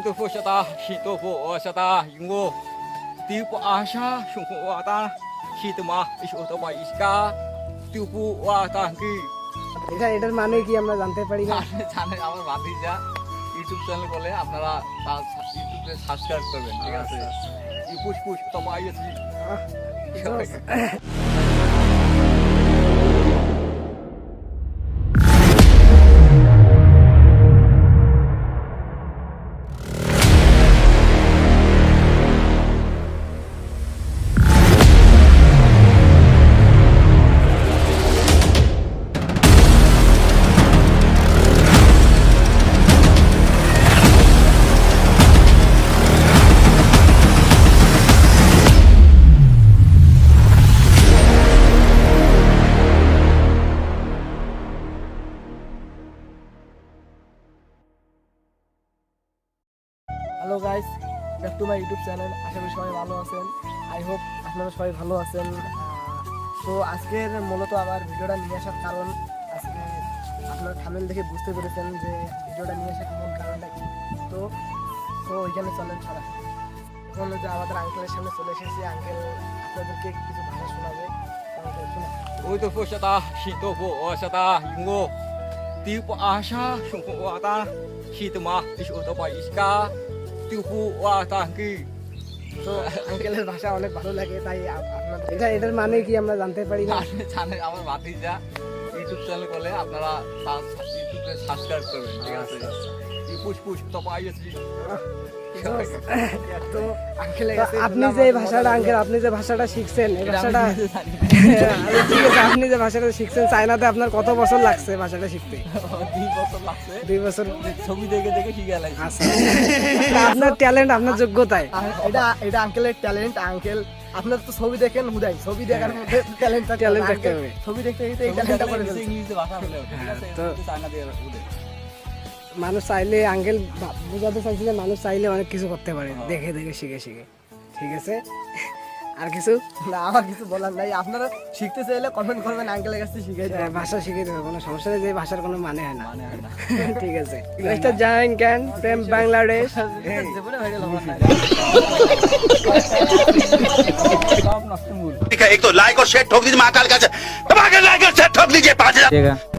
我的佛下达，西多佛下达，因我第不阿沙，胸口瓦达，西的嘛，一说的话一个，第不瓦达কি এটা এটার মানে কি আমরা জানতে পারি না জানেন আমার ভাতিজা ইউটিউব চ্যানেল বলে আপনারা তার ইউটিউবে সাবস্ক্রাইব করবেন ঠিক আছে ই push push hello guys back to my YouTube channel আশা করি সবাই ভালো আছেন। আই হোপ আপনারা সবাই ভালো আছেন। তো আজকের মূলত আমার ভিডিওটা নিয়ে আসার কারণ আজকে আপনার ফ্যামিলি দেখে বুঝতে পেরেছেন যে ভিডিওটা নিয়ে আসার মূল কারণটা কি। তো তো ওইখানে চলেন ছাড়া এখন যে আমাদের আঙ্কেলের সামনে চলে এসেছি আঙ্কেল আপনাদেরকে কিছু ভাষা শোনাবে। ওই তো পোষাতা শীত পোষাতা ইঙ্গ তিপ আশা শোক আতা। শীত মা শীত পাইস্কা টিপু ওয়া আচ্ছা, তাহকি তো আঙ্কেলের ভাষা অনেক ভালো লাগে তাই আপনাদের এটা এটার মানে কি আমরা জানতে পারি না? জানেন আমার ভাতিজা ইউটিউব চ্যানেল করলে আপনারা ইউটিউবে সাবস্ক্রাইব করবেন ঠিক আছে? আপনি যে ভাষাটা আঙ্কেল আপনি যে ভাষাটা শিখছেন এই ভাষাটা ঠিক আছে আপনি যে ভাষাটা শিখছেন চায়নাতে আপনার কত বছর লাগছে ভাষাটা শিখতে? দুই বছর লাগছে। দুই বছর। ছবি দেখে দেখে শিখে লাগছে আচ্ছা। আপনার ট্যালেন্ট আপনার যোগ্যতায়? এটা এটা আঙ্কেলের ট্যালেন্ট আঙ্কেল আপনার তো ছবি দেখেন হুদাই ছবি দেখার মধ্যে ট্যালেন্ট ট্যালেন্ট থাকতে হবে ছবি দেখতে দেখতে এই ট্যালেন্টটা করে ইংলিশে ভাষা বলে ঠিক আছে তো- চায়না দিয়ে বলে মানুষ চাইলে আঙ্কেল বোঝাতে চাইছি যে মানুষ চাইলে অনেক কিছু করতে পারে দেখে দেখে শিখে শিখে ঠিক আছে আর কিছু না আমার কিছু বলার নাই আপনারা শিখতে চাইলে কমেন্ট করবেন আঙ্কেলের কাছে শিখে হ্যাঁ, ভাষা শিখে দেবে কোনো সমস্যা নেই যে ভাষার কোনো মানে হয় না মানে হয় না ঠিক আছে মিস্টার জাহান ক্যান প্রেম বাংলাদেশ জীবনে ভাইরাল হবার না সব নষ্ট মূল ठीक है एक तो लाइक और शेयर ठोक दीजिए महाकाल का धमाके लाइक और शेयर ठोक दीजिए पाँच हजार